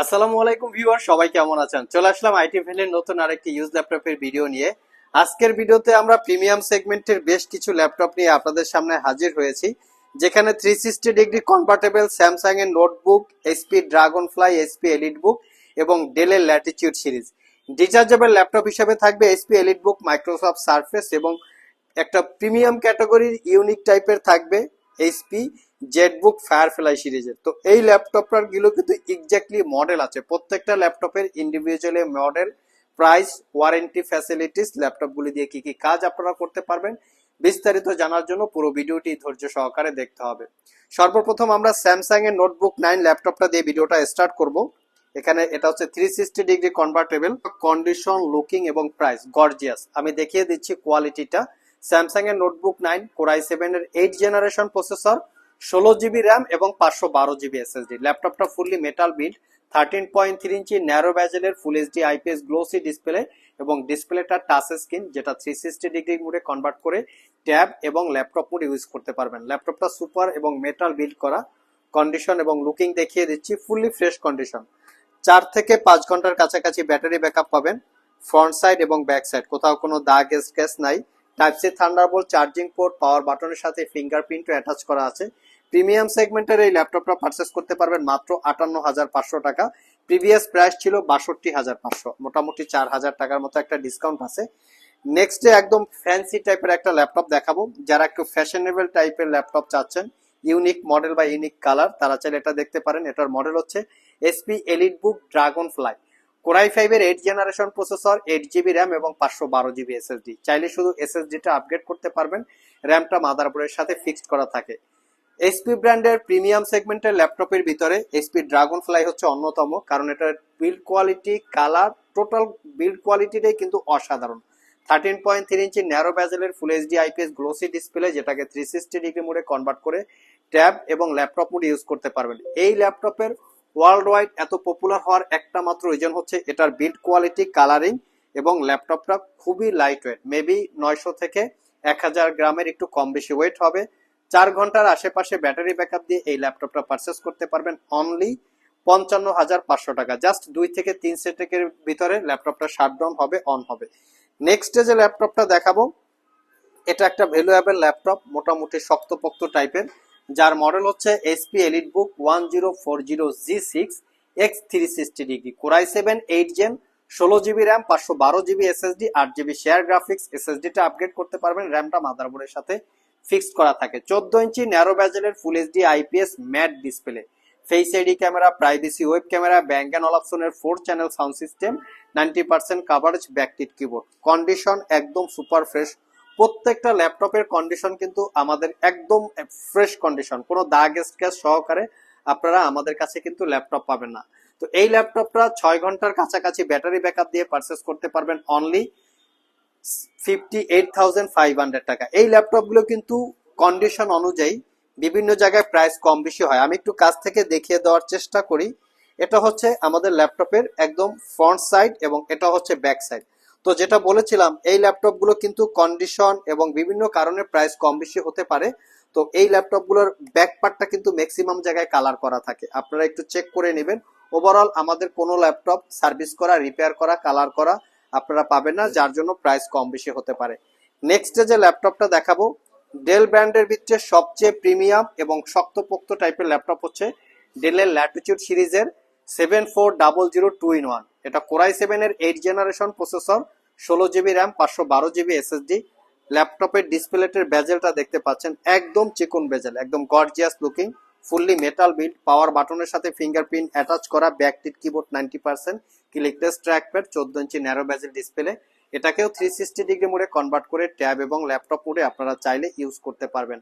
আসসালামু আলাইকুম ভিউয়ার, সবাই কেমন আছেন? চলে আসলাম আইটি ভ্যালির নতুন আরেকটি ইউজ ল্যাপটপের ভিডিও নিয়ে। আজকের ভিডিওতে আমরা প্রিমিয়াম সেগমেন্টের বেশ কিছু ল্যাপটপ নিয়ে আপনাদের সামনে হাজির হয়েছি, যেখানে three sixty degree convertible Samsung এর notebook HP Dragonfly HP EliteBook এবং ডেলের ল্যাটিচিউড সিরিজ ডিচার্জেবল ল্যাপটপ হিসেবে থাকবে এসপি এলিট বুক মাইক্রোসফট সার্ফেস এবং একটা প্রিমিয়াম ক্যাটাগরির ইউনিক টাইপের থাকবে এইচপি জেটবুক ফায়ারফ্লাই সিরিজের তো এই ল্যাপটপটারগুলো কিন্তু এক্স্যাক্টলি মডেল আছে। প্রত্যেকটা ল্যাপটপের individually model price warranty facilities ল্যাপটপগুলি দিয়ে কি কি কাজ আপনারা করতে পারবেন, বিস্তারিত জানার জন্য পুরো ভিডিওটি ধৈর্য সহকারে দেখতে হবে। সর্বপ্রথম আমরা স্যামসাং এর নোটবুক নাইন ল্যাপটপটা দিয়ে ভিডিওটা স্টার্ট করব। এখানে এটা হচ্ছে three sixty degree convertible condition looking এবং প্রাইস গর্জিয়াস আমি দেখিয়ে দিচ্ছি কোয়ালিটিটা স্যামসাং এর notebook nine core i seven এর এইট জেনারেশন প্রসেসর ষোলো জিবি র্যাম এবং পাঁচশো বারো জিবি এসএসডি ল্যাপটপটা fully metal build thirteen point three inch narrow ব্যাজেলের full HD IPS glossy display এবং ডিসপ্লেটা টাচ স্ক্রিন যেটা থ্রি সিক্সটি ডিগ্রি মোডে কনভার্ট করে ট্যাব এবং ল্যাপটপ মোড ইউজ করতে পারবেন। ল্যাপটপটা সুপার এবং মেটাল বিল্ড করা কন্ডিশন এবং লুকিং দেখিয়ে দিচ্ছি ফুললি ফ্রেশ কন্ডিশন চার থেকে পাঁচ ঘণ্টার কাছাকাছি ব্যাটারি ব্যাকআপ পাবেন ফ্রন্ট সাইড এবং ব্যাক সাইড কোথাও কোনো দাগ স্ক্র্যাচ নাই। Type C Thunderbolt charging port power বাটনের সাথে ফিঙ্গারপ্রিন্টও অ্যাটাচ করা আছে। প্রিমিয়াম সেগমেন্টের এই ল্যাপটপটা পারচেস করতে পারবেন মাত্র আটান্ন হাজার পাঁচশো টাকা। প্রিভিয়াস প্রাইস ছিল বাষট্টি হাজার পাঁচশো। মোটামুটি চার হাজার টাকার মতো একটা ডিসকাউন্ট আছে। নেক্সট একদম ফ্যান্সি টাইপের একটা ল্যাপটপ দেখাবো। যারা একটু ফ্যাশনেবল টাইপের ল্যাপটপ চাচ্ছেন ইউনিক মডেল বা ইউনিক কালার তারা চাইলে এটা দেখতে পারেন। এটার মডেল হচ্ছে SP elite book dragon fly core i ফাইভের eight generation processor eight GB RAM এবং পাঁচশো বারো জিবি এসএসডি চাইলে শুধু এসএসডিটা আপগ্রেড করতে পারবেন। র্যামটা মাদারবোর্ডের সাথে ফিক্সড করা থাকে। এসপি ব্র্যান্ডের প্রিমিয়াম সেগমেন্টের ল্যাপটপের ভিতরে এসপি ড্রাগন ফ্লাই হচ্ছে অন্যতম, কারণ এটার build quality colour total build কোয়ালিটিটাই কিন্তু অসাধারণ। Thirteen point three inch narrow ব্যাজেলের full HD IPS glossy display যেটাকে থ্রি সিক্সটি ডিগ্রি মোডে কনভার্ট করে ট্যাব এবং ল্যাপটপ মোড ইউজ করতে পারবেন। এই ল্যাপটপের ওয়ার্ল্ড ওয়াইড এত পপুলার হওয়ার একটা মাত্র রিজন হচ্ছে এটার বিল্ড কোয়ালিটি কালারিং এবং ল্যাপটপটা খুবই লাইট ওয়েট মেবি নয়শো থেকে এক হাজার গ্রামের একটু কম বেশি ওয়েট হবে। চার ঘণ্টার আশেপাশে ব্যাটারি ব্যাকআপ দিয়ে এই ল্যাপটপটা পারচেস করতে পারবেন অনলি পঞ্চান্ন হাজার পাঁচশো টাকা। জাস্ট দুই থেকে তিন সেকেন্ডের ভিতরে ল্যাপটপটা শাটডাউন হবে অন হবে। নেক্সট যে ল্যাপটপটা দেখাবো, এটা একটা ভ্যালুয়েবল ল্যাপটপ, মোটামুটি শক্তপোক্ত টাইপের যার মডেল হচ্ছে SP elite book one zero four zero G six X three sixty degree core i seven eight gen ষোলো জিবি র্যাম পাঁচশো বারো জিবি এসএসডি আট জিবি শেয়ার গ্রাফিক্স এসএসডিটা আপগ্রেড করতে পারবেন র্যামটা মাদারবোর্ডের সাথে। ফিক্সড করা থাকে। চোদ্দ inch narrow ব্যাজেলের full HD IPS matte display face ID camera privacy web camera Bang and অলাপসনের four channel sound system ninety percent coverage backlit keyboard condition একদম সুপার ফ্রেশ প্রত্যেকটা ল্যাপটপের কন্ডিশন কিন্তু আমাদের একদম ফ্রেশ কন্ডিশন কোনো দাগ স্ক্যাচ সহকারে আপনারা আমাদের কাছে কিন্তু ল্যাপটপ পাবেন না। তো এই ল্যাপটপটা ছয় ঘণ্টার কাছাকাছি ব্যাটারি ব্যাকআপ দিয়ে পারচেস করতে পারবেন only fifty eight thousand five hundred টাকা। এই ল্যাপটপগুলো কিন্তু কন্ডিশন অনুযায়ী বিভিন্ন জায়গায় প্রাইস কম বেশি হয়। আমি একটু কাছ থেকে দেখিয়ে দেওয়ার চেষ্টা করি। এটা হচ্ছে আমাদের ল্যাপটপের একদম ফ্রন্ট সাইড এবং এটা হচ্ছে ব্যাক সাইড তো যেটা বলেছিলাম, এই ল্যাপটপগুলো কিন্তু কন্ডিশন এবং বিভিন্ন কারণে প্রাইস কম বেশি হতে পারে। তো এই ল্যাপটপগুলোর ব্যাক পার্টটা কিন্তু ম্যাক্সিমাম জায়গায় কালার করা থাকে। আপনারা একটু চেক করে নেবেন। ওভারঅল আমাদের কোনো ল্যাপটপ সার্ভিস করা রিপেয়ার করা কালার করা আপনারা পাবেন না, যার জন্য প্রাইস কম বেশি হতে পারে। নেক্সট যে ল্যাপটপটা দেখাবো ডেল ব্র্যান্ডের ভিতরে সবচেয়ে প্রিমিয়াম এবং শক্তপোক্ত টাইপের ল্যাপটপ হচ্ছে ডেলের ল্যাটিচিউড সিরিজের seven four double zero two in one এটা কোরাই সেভেনের এইট জেনারেশন প্রসেসর ষোলো জিবি র্যাম পাঁচশো বারো জিবি এসএসডি ল্যাপটপের ডিসপ্লেটের বেজেলটা দেখতে পাচ্ছেন, একদম চিকন বেজেল একদম gorgeous looking fully metal build power বাটনের সাথে ফিঙ্গারপ্রিন্ট অ্যাটাচ করা backlit keyboard ninety percent clickless trackpad চোদ্দ ইঞ্চি ন্যারো বেজেল ডিসপ্লে এটাকেও থ্রি সিক্সটি ডিগ্রি মোডে কনভার্ট করে ট্যাব এবং ল্যাপটপ মোডে আপনারা চাইলে ইউজ করতে পারবেন।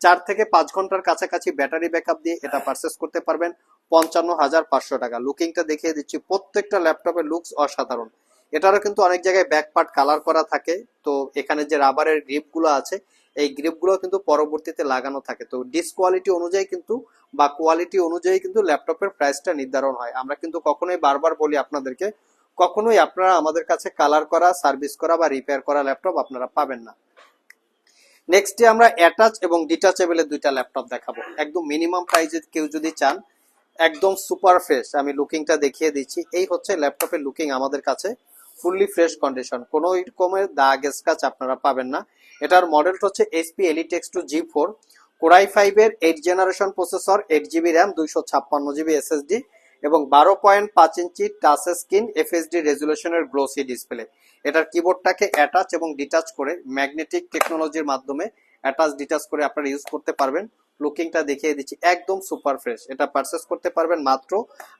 চার থেকে পাঁচ ঘণ্টার কাছাকাছি ব্যাটারি ব্যাকআপ দিয়ে এটা পারচেস করতে পারবেন, পঞ্চান্ন হাজার পাঁচশো টাকা। লুকিংটা দেখিয়ে দিচ্ছি, প্রত্যেকটা ল্যাপটপের লুকস অসাধারণ। এটারও কিন্তু অনেক জায়গায় ব্যাক পার্ট কালার করা থাকে, তো এখানে যে রাবারের গ্রিপগুলো আছে এই গ্রিপগুলো কিন্তু পরবর্তীতে লাগানো থাকে। তো ডিস কোয়ালিটি অনুযায়ী কিন্তু বা কোয়ালিটি অনুযায়ী কিন্তু ল্যাপটপের প্রাইসটা নির্ধারণ হয়। আমরা কিন্তু কখনোই বারবার বলি আপনাদেরকে, কখনোই আপনারা আমাদের কাছে কালার করা সার্ভিস করা বা রিপেয়ার করা ল্যাপটপ আপনারা পাবেন না। নেক্সটে আমরা অ্যাটাচ এবং ডিটাচেবলের দুইটা ল্যাপটপ দেখাবো। একদম মিনিমাম প্রাইসে কেউ যদি চান, একদম সুপার ফ্রেশ আমি লুকিংটা দেখিয়ে দিচ্ছি। এই হচ্ছে ল্যাপটপের লুকিং আমাদের কাছে। Fully fresh condition. কোনো রকমের দাগ, স্ক্র্যাচ আপনারা পাবেন না। এটার মডেলটা হচ্ছে HP Elite x two G four Core i ফাইভের eight generation processor eight GB RAM দুইশো ছাপ্পান্ন জিবি এসএসডি এবং বারো পয়েন্ট পাঁচ ইঞ্চি টাচ স্ক্রিন এফএসডি রেজুলেশনের গ্লোসি ডিসপ্লে এটার কিবোর্ডটাকে অ্যাটাচ এবং ডিটাচ করে ম্যাগনেটিক টেকনোলজির মাধ্যমে অ্যাটাচ ডিটাচ করে আপনারা ইউজ করতে পারবেন। লুকিংটা দেখিয়ে দিচ্ছি, একদম সুপার ফ্রেশ এটা পারচেস করতে পারবেন মাত্র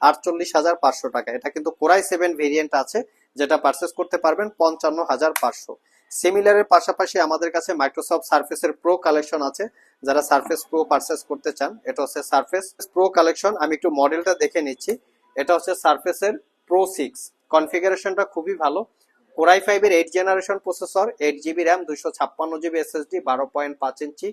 আটচল্লিশ হাজার পাঁচশো টাকা। এটা কিন্তু কোরাই সেভেন ভেরিয়েন্ট আছে। যেটা পারচেস করতে পারবেন পঞ্চান্ন হাজার পাঁচশো। সিমিলারের পাশাপাশি আমাদের কাছে মাইক্রোসফট সার্ফেসের প্রো কালেকশন আছে। যারা সার্ফেস প্রো পারচেস করতে চান, এটা হচ্ছে সার্ফেস প্রো কালেকশন আমি একটু মডেলটা দেখে নিচ্ছি। এটা হচ্ছে সার্ফেসের প্রো সিক্স কনফিগারেশনটা খুবই ভালো। কোরাই ফাইভের eight generation processor eight GB RAM দুইশো ছাপ্পান্ন জিবি এসএসডি বারো পয়েন্ট পাঁচ ইঞ্চি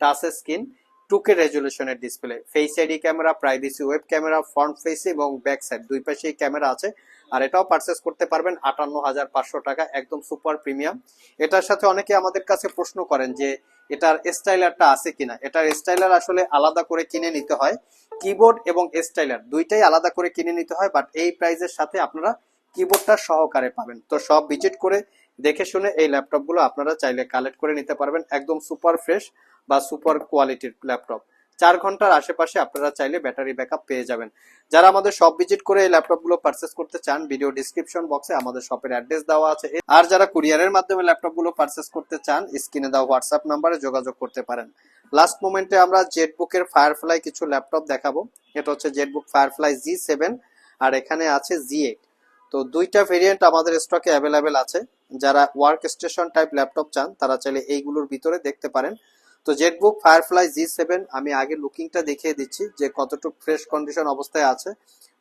টাচ স্ক্রিন টুকে রেজুলেশনের display face ID camera privacy web camera front face এবং ব্যাক সাইড দুই পাশেই ক্যামেরা আছে। আর এটাও পারচেস করতে পারবেন আটান্ন হাজার পাঁচশো টাকা, একদম সুপার প্রিমিয়াম এটার সাথে অনেকে আমাদের কাছে প্রশ্ন করেন যে, এটার স্টাইলারটা আছে কিনা? এটার স্টাইলার আসলে আলাদা করে কিনে নিতে হয় কিবোর্ড এবং স্টাইলার দুইটাই আলাদা করে কিনে নিতে হয় বাট এই প্রাইজের সাথে আপনারা কিবোর্ডটা সহকারে পাবেন। তো সব ভিজিট করে দেখে শুনে এই ল্যাপটপগুলো আপনারা চাইলে কালেক্ট করে নিতে পারবেন, একদম সুপার ফ্রেশ বা সুপার কোয়ালিটির ল্যাপটপ চার ঘণ্টার আশেপাশে আপনারা চাইলে ব্যাটারি ব্যাকআপ পেয়ে যাবেন। যারা আমাদের শপ ভিজিট করে এই ল্যাপটপগুলো পারচেস করতে চান ভিডিও ডিসক্রিপশন বক্সে আমাদের শপের অ্যাড্রেস দেওয়া আছে। আর যারা কুরিয়ারের মাধ্যমে ল্যাপটপগুলো পারচেস করতে চান স্ক্রিনে দেওয়া হোয়াটসঅ্যাপ নাম্বারে যোগাযোগ করতে পারেন। লাস্ট মোমেন্টে আমরা জেটবুকের ফায়ারফ্লাই কিছু ল্যাপটপ দেখাবো। এটা হচ্ছে জেটবুক ফায়ারফ্লাই জি সেভেন আর এখানে আছে জি এইট তো দুইটা ভেরিয়েন্ট আমাদের স্টকে অ্যাভেলেবেল আছে। যারা ওয়ার্ক স্টেশন টাইপ ল্যাপটপ চান, তারা চাইলে এইগুলোর ভিতরে দেখতে পারেন। তো জেটবুক ফায়ারফ্লাই জি সেভেন আমি আগে লুকিংটা দেখিয়ে দিচ্ছি যে কতটুকু ফ্রেশ কন্ডিশন অবস্থায় আছে।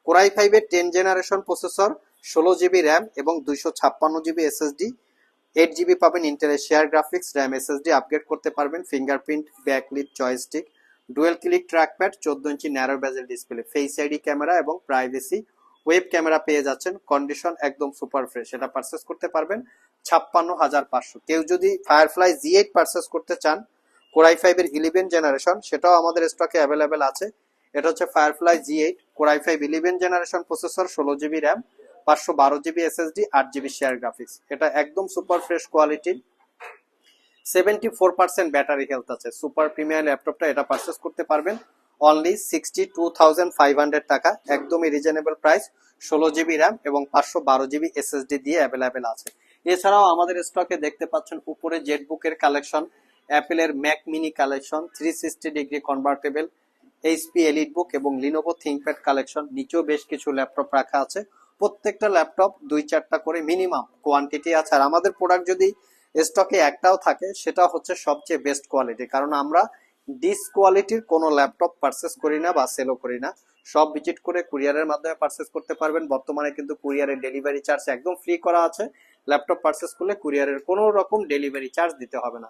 কোরাই ফাইভের টেন জেনারেশন প্রসেসর ষোলো জিবি র্যাম এবং দুইশো ছাপ্পান্ন জিবি এসএসডি এইট জিবি পাবেন ইন্টেলের share graphics RAM SSD upgrade করতে পারবেন fingerprint backlit joystick dual click trackpad চোদ্দ inch narrow bezel display face ID camera এবং প্রাইভেসি ওয়েব ক্যামেরা পেয়ে যাচ্ছেন। কন্ডিশন একদম সুপার ফ্রেশ এটা পারচেস করতে পারবেন ছাপ্পান্ন হাজার পাঁচশো। কেউ যদি ফায়ারফ্লাই জি এইট পারচেস করতে চান কোরাই ফাইভের ইলেভেন জেনারেশন সেটাও আমাদের স্টকে অ্যাভেলেবেল আছে। এটা হচ্ছে firefly G eight core i five eleven generation processor ষোলো জিবি র্যাম পাঁচশো বারো জিবি এসএসডি আট জিবি শেয়ার গ্রাফিক্স এটা একদম সুপার ফ্রেশ কোয়ালিটির seventy four percent battery health আছে। সুপার প্রিমিয়ার ল্যাপটপটা এটা পারচেস করতে পারবেন। Only sixty two thousand five hundred টাকা। একদমই রিজনেবল প্রাইস ষোলো জিবি র্যাম এবং পাঁচশো বারো জিবি এসএসডি দিয়ে অ্যাভেলেবেল আছে। এছাড়াও আমাদের স্টকে দেখতে পাচ্ছেন উপরে জেটবুকের কালেকশন অ্যাপেলের Mac mini collection three sixty degree convertible HP elite book এবং লিনোভো থিঙ্কপ্যাড কালেকশন, নিচেও বেশ কিছু ল্যাপটপ রাখা আছে। প্রত্যেকটা ল্যাপটপ দুই চারটা করে মিনিমাম কোয়ান্টিটি আছে। আর আমাদের প্রোডাক্ট যদি স্টকে একটাও থাকে, সেটা হচ্ছে সবচেয়ে বেস্ট কোয়ালিটি কারণ আমরা ডিস কোয়ালিটির কোনো ল্যাপটপ পারচেস করি না বা সেলও করি না। সব ভিজিট করে কুরিয়ারের মাধ্যমে পারচেস করতে পারবেন। বর্তমানে কিন্তু কুরিয়ারের ডেলিভারি চার্জ একদম ফ্রি করা আছে। ল্যাপটপ পারচেস করলে কুরিয়ারের কোনো রকম ডেলিভারি চার্জ দিতে হবে না।